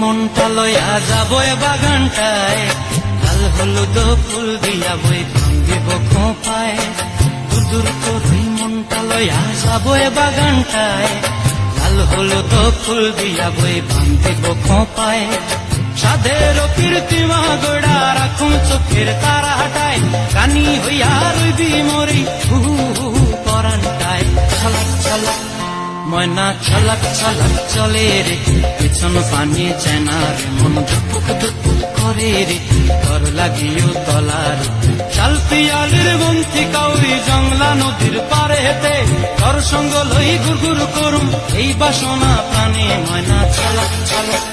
মনটা লয়া যাব বাগানটায়। লাল হলুদ ফুল দিয়া বই ভাঙ্গিব খোঁপায়। দূর ওই মনটা লয়া যাব বাগানটায়। লাল হলুদ ফুল দিয়া বই ভাঙ্গিব খোঁপায়। সাধের কীর্তিমা গোড়া রাখুন চোখের তারা হাটায় কানি হইয়া ময়না ছলক ছলক চলে রে, পিছন পানি চেনার মন ধুক ধুক করে রে, ঘর লাগিও তলার। চাল পিয়ালির বন্তি কাউরি জংলা নদীর পারে হেতে ঘর সঙ্গ লই গুর গুর করুম এই বাসনা প্রাণে। ময়না ছলক ছলক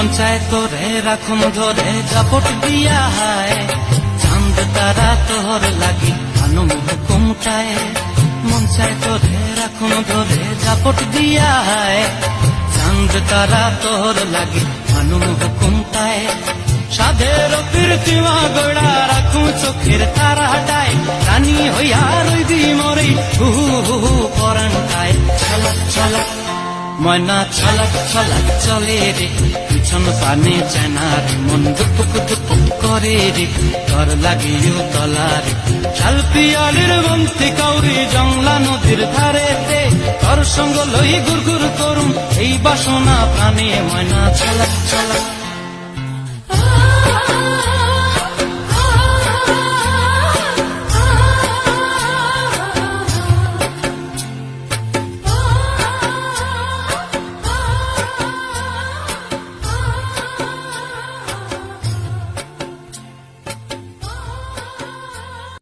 মন চায় রাখুন ধরে জাপট দিয়া হায়। চাঁদ, তারা তোর লাগি আনু হুকুমটায় মন চায় তোরে, রাখুন ধরে জাপট দিয়া হায়। চাঁদ, তারা তোর লাগি আনু হুকুমটায় সাধের কীর্তিমা গোড়া রাখুন চোখের তারা হাটায় রানী হইয়া রইবি মরে, হু হু হু হু পরানটায় ছলক ছলক, ময়না, ছলক ছলক, চলে রে। পিছন পানে চেনার মন দুপুক দুপুক করে রে তর লাগিও তলার। শাল পিয়ালির বন্তি কাউরি জংলা নদীর ধারেতে, তোর সঙ্গ লই গুর গুর করুম, এই বাসনা প্রাণে ময়না ছালা ছলক